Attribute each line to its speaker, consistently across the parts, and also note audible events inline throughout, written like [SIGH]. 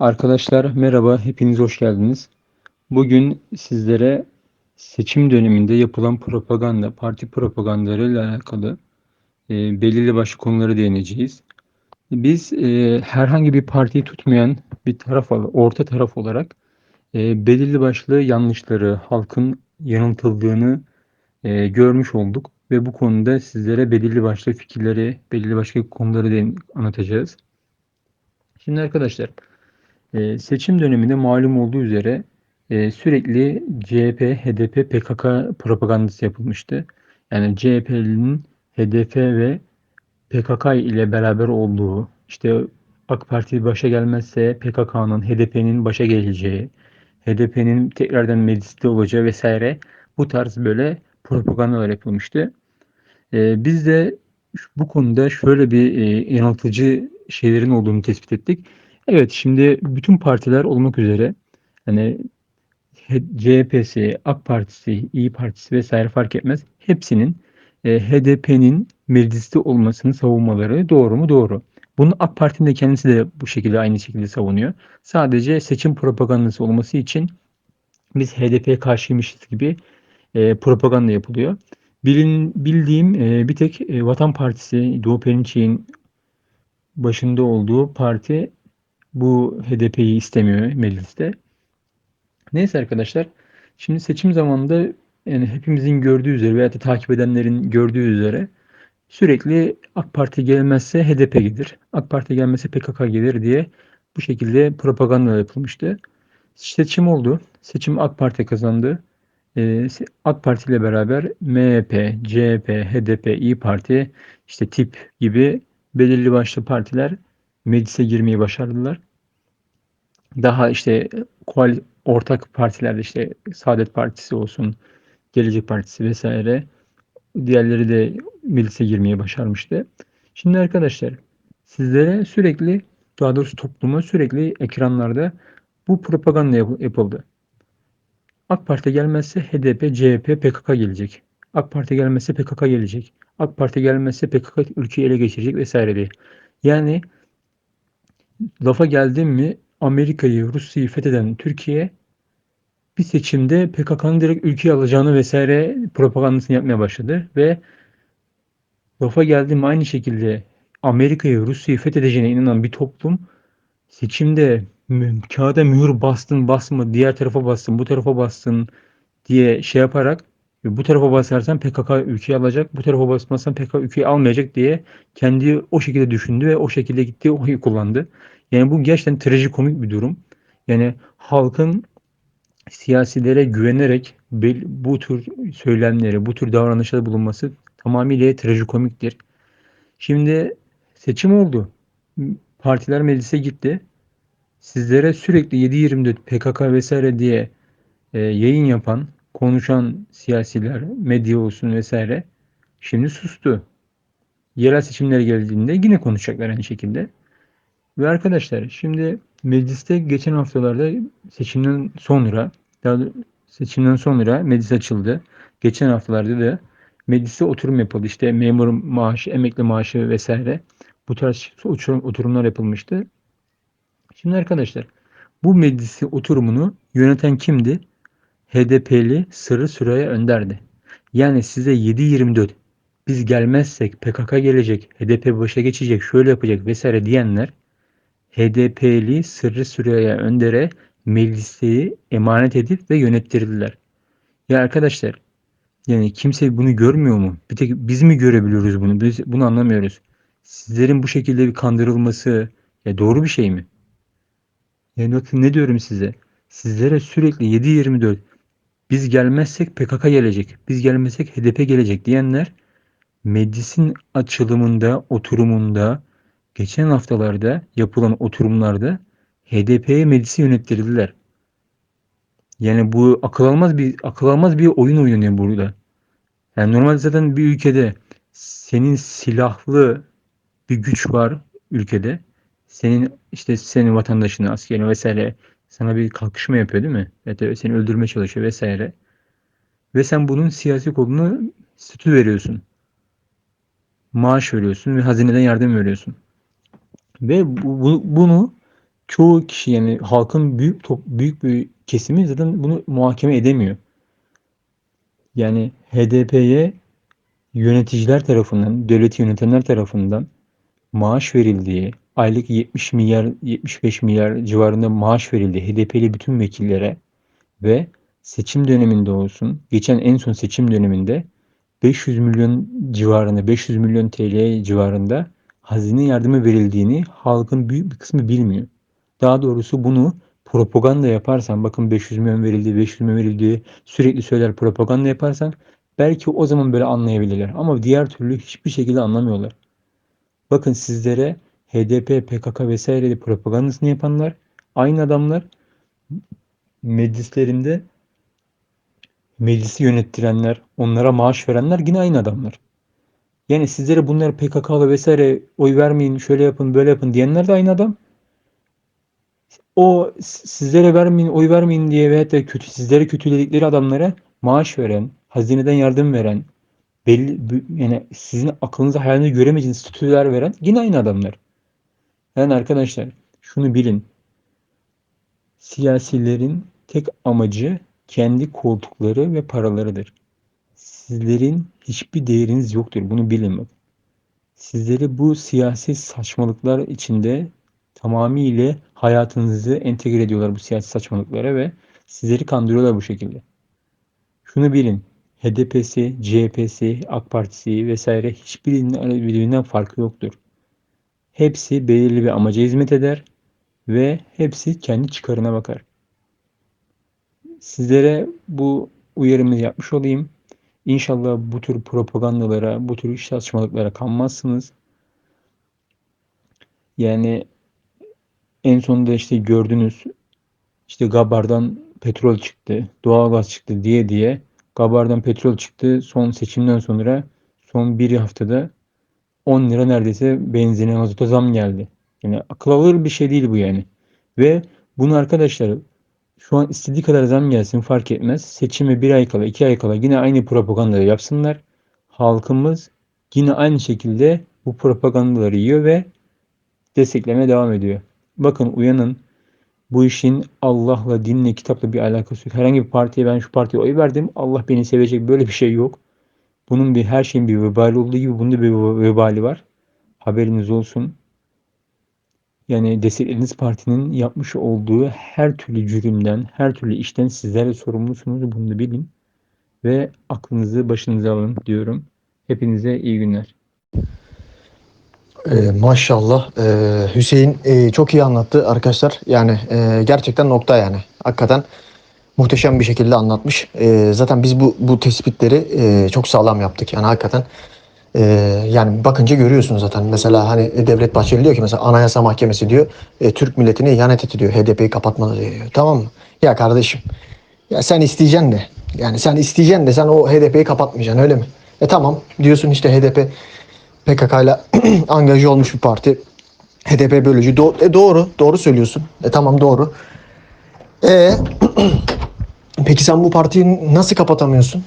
Speaker 1: Arkadaşlar merhaba, hepiniz hoş geldiniz. Bugün sizlere seçim döneminde yapılan propaganda, parti propagandalarıyla alakalı e, belirli başlı konuları değineceğiz. Biz e, herhangi bir partiyi tutmayan bir taraf, orta taraf olarak e, belirli başlı yanlışları, halkın yanıltıldığını e, görmüş olduk ve bu konuda sizlere belirli başlı fikirleri, belirli başlı konuları değin- anlatacağız. Şimdi arkadaşlar, ee, seçim döneminde malum olduğu üzere e, sürekli CHP, HDP, PKK propagandası yapılmıştı. Yani CHP'nin HDP ve PKK ile beraber olduğu, işte AK Parti başa gelmezse PKK'nın, HDP'nin başa geleceği, HDP'nin tekrardan mecliste olacağı vesaire bu tarz böyle propagandalar yapılmıştı. Ee, biz de bu konuda şöyle bir e, şeylerin olduğunu tespit ettik. Evet, şimdi bütün partiler olmak üzere hani CHP'si, AK Partisi, İyi Partisi vesaire fark etmez. Hepsinin e, HDP'nin mecliste olmasını savunmaları doğru mu? Doğru. Bunu AK Parti'nin de kendisi de bu şekilde aynı şekilde savunuyor. Sadece seçim propagandası olması için biz HDP'ye karşıymışız gibi e, propaganda yapılıyor. Bilin, bildiğim e, bir tek e, Vatan Partisi, Doğu Perinçek'in başında olduğu parti bu HDP'yi istemiyor mecliste. Neyse arkadaşlar. Şimdi seçim zamanında yani hepimizin gördüğü üzere veya da takip edenlerin gördüğü üzere sürekli AK Parti gelmezse HDP gelir. AK Parti gelmezse PKK gelir diye bu şekilde propaganda yapılmıştı. Seçim oldu. Seçim AK Parti kazandı. Ee, AK Parti ile beraber MHP, CHP, HDP, İyi Parti, işte TİP gibi belirli başlı partiler meclise girmeyi başardılar. Daha işte koal ortak partilerde işte Saadet Partisi olsun, Gelecek Partisi vesaire diğerleri de meclise girmeyi başarmıştı. Şimdi arkadaşlar sizlere sürekli daha doğrusu topluma sürekli ekranlarda bu propaganda yap- yapıldı. AK Parti gelmezse HDP, CHP, PKK gelecek. AK Parti gelmezse PKK gelecek. AK Parti gelmezse PKK ülkeyi ele geçirecek vesaire diye. Yani lafa geldim mi Amerika'yı, Rusya'yı fetheden Türkiye bir seçimde PKK'nın direkt ülkeyi alacağını vesaire propagandasını yapmaya başladı ve lafa geldim aynı şekilde Amerika'yı, Rusya'yı fethedeceğine inanan bir toplum seçimde kağıda mühür bastın basma diğer tarafa bastın bu tarafa bastın diye şey yaparak bu tarafa basarsan PKK ülkeyi alacak bu tarafa basmazsan PKK ülkeyi almayacak diye kendi o şekilde düşündü ve o şekilde gitti oyu kullandı. Yani bu gerçekten trajikomik bir durum. Yani halkın siyasilere güvenerek bu tür söylemleri, bu tür davranışlarda bulunması tamamıyla trajikomiktir. Şimdi seçim oldu. Partiler meclise gitti. Sizlere sürekli 7-24 PKK vesaire diye e, yayın yapan, konuşan siyasiler, medya olsun vesaire şimdi sustu. Yerel seçimler geldiğinde yine konuşacaklar aynı şekilde. Ve arkadaşlar şimdi mecliste geçen haftalarda seçimden sonra seçimden sonra meclis açıldı. Geçen haftalarda da mecliste oturum yapıldı. İşte memur maaşı, emekli maaşı vesaire bu tarz oturum- oturumlar yapılmıştı. Şimdi arkadaşlar bu meclisi oturumunu yöneten kimdi? HDP'li Sırrı Süreyya Önder'di. Yani size 7-24 biz gelmezsek PKK gelecek, HDP başa geçecek, şöyle yapacak vesaire diyenler HDP'li Sırrı Süreyya Önder'e meclisteyi emanet edip ve yönettirdiler. Ya arkadaşlar yani kimse bunu görmüyor mu? Bir tek biz mi görebiliyoruz bunu? Biz bunu anlamıyoruz. Sizlerin bu şekilde bir kandırılması ya doğru bir şey mi? Yani bakın ne diyorum size? Sizlere sürekli 7-24 biz gelmezsek PKK gelecek, biz gelmezsek HDP gelecek diyenler meclisin açılımında, oturumunda, geçen haftalarda yapılan oturumlarda HDP'ye meclisi yönettirdiler. Yani bu akıl almaz bir akıl almaz bir oyun oynanıyor burada. Yani normalde zaten bir ülkede senin silahlı bir güç var ülkede. Senin işte senin vatandaşını, askerini vesaire sana bir kalkışma yapıyor değil mi? Da seni öldürmeye çalışıyor vesaire. Ve sen bunun siyasi kolunu statü veriyorsun. Maaş veriyorsun ve hazineden yardım veriyorsun. Ve bu, bu- bunu çoğu kişi yani halkın büyük top, büyük bir kesimi zaten bunu muhakeme edemiyor. Yani HDP'ye yöneticiler tarafından, devleti yönetenler tarafından maaş verildiği, aylık 70 milyar 75 milyar civarında maaş verildiği HDP'li bütün vekillere ve seçim döneminde olsun, geçen en son seçim döneminde 500 milyon civarında, 500 milyon TL civarında hazine yardımı verildiğini halkın büyük bir kısmı bilmiyor. Daha doğrusu bunu propaganda yaparsan, bakın 500 milyon verildi, 500 milyon verildi, sürekli söyler propaganda yaparsan belki o zaman böyle anlayabilirler. Ama diğer türlü hiçbir şekilde anlamıyorlar. Bakın sizlere HDP, PKK vesaire propagandasını yapanlar aynı adamlar meclislerinde meclisi yönettirenler, onlara maaş verenler yine aynı adamlar. Yani sizlere bunlar PKK'lı vesaire oy vermeyin, şöyle yapın, böyle yapın diyenler de aynı adam. O sizlere vermeyin, oy vermeyin diye veyahut da kötü, sizlere kötüledikleri adamlara maaş veren, hazineden yardım veren, belli yani sizin aklınıza hayalinize göremeyeceğiniz statüler veren yine aynı adamlar. Yani arkadaşlar şunu bilin. Siyasilerin tek amacı kendi koltukları ve paralarıdır. Sizlerin hiçbir değeriniz yoktur. Bunu bilin bak. Sizleri bu siyasi saçmalıklar içinde tamamıyla hayatınızı entegre ediyorlar bu siyasi saçmalıklara ve sizleri kandırıyorlar bu şekilde. Şunu bilin. HDP'si, CHP'si, AK Partisi vesaire hiçbirinin birbirinden farkı yoktur. Hepsi belirli bir amaca hizmet eder ve hepsi kendi çıkarına bakar. Sizlere bu uyarımı yapmış olayım. İnşallah bu tür propagandalara, bu tür saçmalıklara kanmazsınız. Yani en sonunda işte gördünüz işte Gabar'dan petrol çıktı, doğalgaz çıktı diye diye Gabar'dan petrol çıktı. Son seçimden sonra son bir haftada 10 lira neredeyse benzine, mazota zam geldi. Yani akıl alır bir şey değil bu yani. Ve bunu arkadaşlar şu an istediği kadar zam gelsin fark etmez. Seçime bir ay kala, iki ay kala yine aynı propagandayı yapsınlar. Halkımız yine aynı şekilde bu propagandaları yiyor ve desteklemeye devam ediyor. Bakın uyanın. Bu işin Allah'la, dinle, kitapla bir alakası yok. Herhangi bir partiye ben şu partiye oy verdim. Allah beni sevecek böyle bir şey yok. Bunun bir her şeyin bir vebali olduğu gibi bunun da bir vebali var. Haberiniz olsun. Yani desteklediğiniz partinin yapmış olduğu her türlü cürümden, her türlü işten sizler sorumlusunuz. Bunu da bilin. Ve aklınızı başınıza alın diyorum. Hepinize iyi günler.
Speaker 2: Ee, maşallah Ee, Hüseyin e, çok iyi anlattı arkadaşlar. Yani e, gerçekten nokta yani. Hakikaten muhteşem bir şekilde anlatmış. E, zaten biz bu bu tespitleri e, çok sağlam yaptık. Yani hakikaten e, yani bakınca görüyorsunuz zaten. Mesela hani Devlet Bahçeli diyor ki mesela Anayasa Mahkemesi diyor e, Türk milletine ihanet etti diyor. HDP'yi kapatmalı diyor. Tamam mı? Ya kardeşim ya sen isteyeceksin de yani sen isteyeceksin de sen o HDP'yi kapatmayacaksın öyle mi? E tamam diyorsun işte HDP PKK ile [CLEARS THROAT] angaja olmuş bir parti. HDP bölücü. Do- e doğru. Doğru söylüyorsun. E tamam doğru. E [CLEARS THROAT] peki sen bu partiyi nasıl kapatamıyorsun?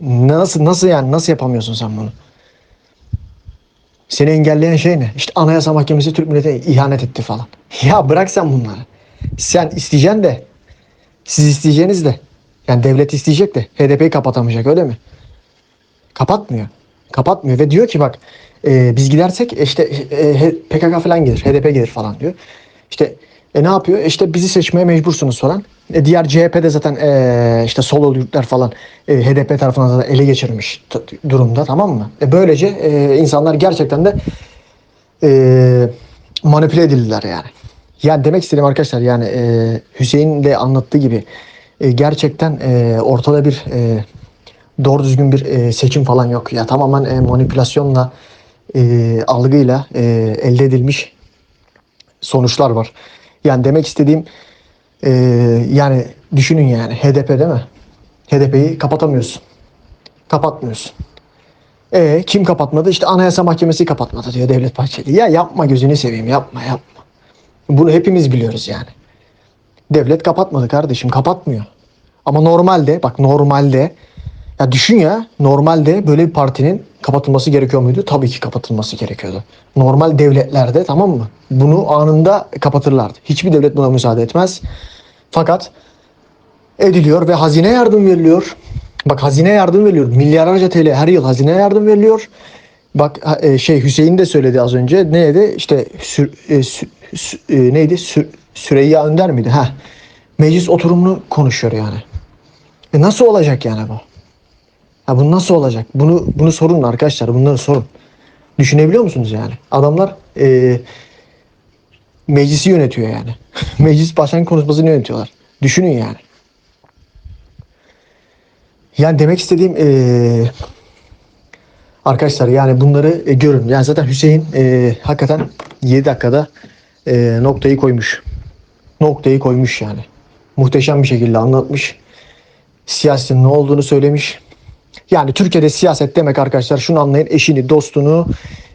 Speaker 2: Nasıl nasıl yani nasıl yapamıyorsun sen bunu? Seni engelleyen şey ne? İşte Anayasa Mahkemesi Türk milletine ihanet etti falan. Ya bırak sen bunları. Sen isteyeceksin de siz isteyeceğiniz de yani devlet isteyecek de HDP'yi kapatamayacak öyle mi? Kapatmıyor. Kapatmıyor ve diyor ki bak e, biz gidersek işte e, PKK falan gelir, HDP gelir falan diyor. İşte e, ne yapıyor? E, işte bizi seçmeye mecbursunuz falan. E, diğer CHP'de zaten e, işte sol örgütler falan e, HDP tarafından zaten ele geçirmiş durumda tamam mı? E, böylece e, insanlar gerçekten de e, manipüle edildiler yani. Yani demek istediğim arkadaşlar yani e, Hüseyin de anlattığı gibi e, gerçekten e, ortada bir e, doğru düzgün bir e, seçim falan yok. Ya tamamen e, manipülasyonla, e, algıyla e, elde edilmiş sonuçlar var. Yani demek istediğim e, yani düşünün yani HDP değil mi? HDP'yi kapatamıyorsun. Kapatmıyorsun. E kim kapatmadı? İşte Anayasa Mahkemesi kapatmadı diyor Devlet Bahçeli. Ya yapma gözünü seveyim yapma yapma. Bunu hepimiz biliyoruz yani. Devlet kapatmadı kardeşim kapatmıyor. Ama normalde bak normalde Ya düşün ya normalde böyle bir partinin kapatılması gerekiyor muydu? Tabii ki kapatılması gerekiyordu. Normal devletlerde tamam mı? Bunu anında kapatırlardı. Hiçbir devlet buna müsaade etmez. Fakat ediliyor ve hazine yardım veriliyor. Bak hazine yardım veriliyor. Milyarlarca TL her yıl hazine yardım veriliyor. Bak e, şey Hüseyin de söyledi az önce. Neydi? İşte sür, e, sü- sü- e, neydi? Sü- Süreyya Önder miydi? Ha. Meclis oturumunu konuşuyor yani. E nasıl olacak yani bu? Ha bu nasıl olacak? Bunu bunu sorun arkadaşlar. Bunları sorun. Düşünebiliyor musunuz yani? Adamlar e, meclisi yönetiyor yani. [LAUGHS] Meclis başkan konuşmasını yönetiyorlar. Düşünün yani. Yani demek istediğim e, arkadaşlar yani bunları e, görün. Yani zaten Hüseyin e, hakikaten 7 dakikada e, noktayı koymuş. Noktayı koymuş yani. Muhteşem bir şekilde anlatmış. Siyasetin ne olduğunu söylemiş. Yani Türkiye'de siyaset demek arkadaşlar şunu anlayın eşini dostunu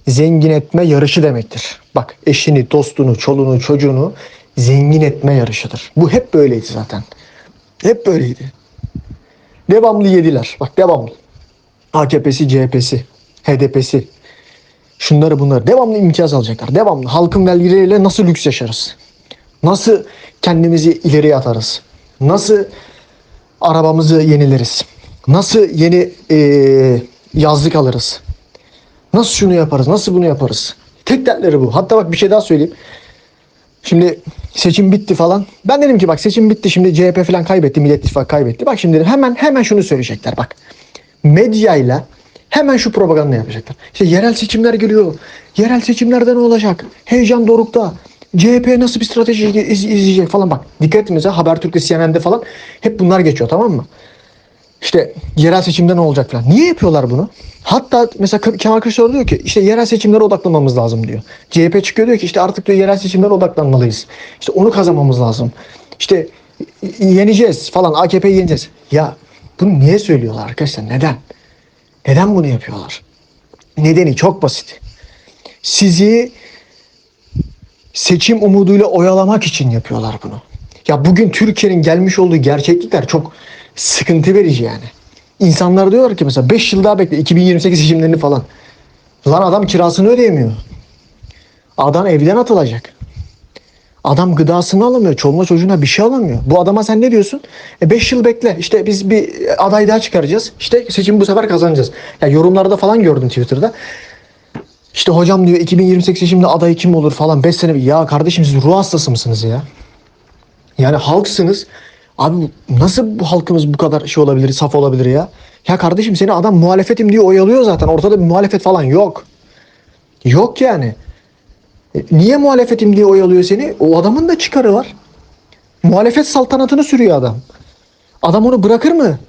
Speaker 2: zengin etme yarışı demektir. Bak eşini dostunu çoluğunu çocuğunu zengin etme yarışıdır. Bu hep böyleydi zaten. Hep böyleydi. Devamlı yediler. Bak devamlı. AKP'si, CHP'si, HDP'si. Şunları bunları. Devamlı imtiyaz alacaklar. Devamlı. Halkın vergileriyle nasıl lüks yaşarız? Nasıl kendimizi ileriye atarız? Nasıl arabamızı yenileriz? Nasıl yeni eee, yazlık alırız? Nasıl şunu yaparız? Nasıl bunu yaparız? Tek dertleri bu. Hatta bak bir şey daha söyleyeyim. Şimdi seçim bitti falan. Ben dedim ki bak seçim bitti şimdi CHP falan kaybetti. Millet İttifakı kaybetti. Bak şimdi dedim, hemen hemen şunu söyleyecekler bak. Medyayla hemen şu propaganda yapacaklar. İşte yerel seçimler geliyor. Yerel seçimlerde ne olacak? Heyecan dorukta. CHP nasıl bir strateji iz- izleyecek falan bak. Dikkat mesela Habertürk'te CNN'de falan hep bunlar geçiyor tamam mı? İşte yerel seçimde ne olacak falan. Niye yapıyorlar bunu? Hatta mesela Ke- Kemal Kılıçdaroğlu diyor ki işte yerel seçimlere odaklanmamız lazım diyor. CHP çıkıyor diyor ki işte artık diyor yerel seçimlere odaklanmalıyız. İşte onu kazanmamız lazım. İşte yeneceğiz falan AKP'yi yeneceğiz. Ya bunu niye söylüyorlar arkadaşlar? Neden? Neden bunu yapıyorlar? Nedeni çok basit. Sizi seçim umuduyla oyalamak için yapıyorlar bunu. Ya bugün Türkiye'nin gelmiş olduğu gerçeklikler çok sıkıntı verici yani. İnsanlar diyorlar ki mesela 5 yıl daha bekle 2028 seçimlerini falan. Lan adam kirasını ödeyemiyor. Adam evden atılacak. Adam gıdasını alamıyor. Çoluğuna çocuğuna bir şey alamıyor. Bu adama sen ne diyorsun? E 5 yıl bekle. İşte biz bir aday daha çıkaracağız. İşte seçim bu sefer kazanacağız. Ya yorumlarda falan gördüm Twitter'da. İşte hocam diyor 2028 seçimde aday kim olur falan 5 sene. Ya kardeşim siz ruh hastası mısınız ya? Yani halksınız. Abi nasıl bu halkımız bu kadar şey olabilir, saf olabilir ya? Ya kardeşim seni adam muhalefetim diye oyalıyor zaten. Ortada bir muhalefet falan yok. Yok yani. E, niye muhalefetim diye oyalıyor seni? O adamın da çıkarı var. Muhalefet saltanatını sürüyor adam. Adam onu bırakır mı?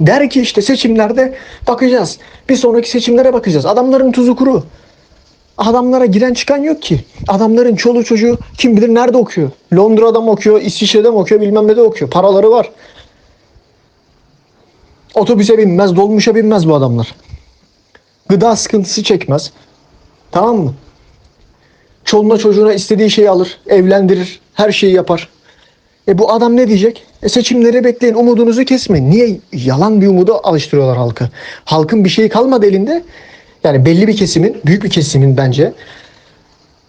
Speaker 2: Der ki işte seçimlerde bakacağız. Bir sonraki seçimlere bakacağız. Adamların tuzu kuru. Adamlara giren çıkan yok ki. Adamların çoluğu çocuğu kim bilir nerede okuyor. Londra'da mı okuyor, İsviçre'de mi okuyor, bilmem ne de okuyor. Paraları var. Otobüse binmez, dolmuşa binmez bu adamlar. Gıda sıkıntısı çekmez. Tamam mı? Çoluğuna çocuğuna istediği şeyi alır, evlendirir, her şeyi yapar. E bu adam ne diyecek? E seçimleri bekleyin, umudunuzu kesmeyin. Niye? Yalan bir umuda alıştırıyorlar halkı. Halkın bir şeyi kalmadı elinde. Yani belli bir kesimin, büyük bir kesimin bence.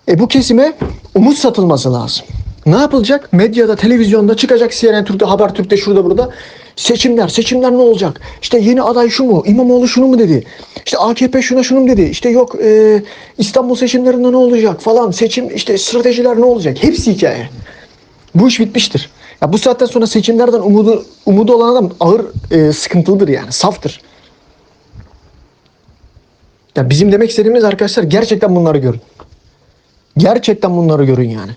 Speaker 2: E bu kesime umut satılması lazım. Ne yapılacak? Medyada, televizyonda çıkacak CNN Türk'te, Habertürk'te, şurada burada. Seçimler, seçimler ne olacak? İşte yeni aday şu mu? İmamoğlu şunu mu dedi? İşte AKP şuna şunu mu dedi? İşte yok e, İstanbul seçimlerinde ne olacak falan. Seçim işte stratejiler ne olacak? Hepsi hikaye. Bu iş bitmiştir. Ya bu saatten sonra seçimlerden umudu umudu olan adam ağır e, sıkıntılıdır yani. Saftır. Ya bizim demek istediğimiz arkadaşlar gerçekten bunları görün. Gerçekten bunları görün yani.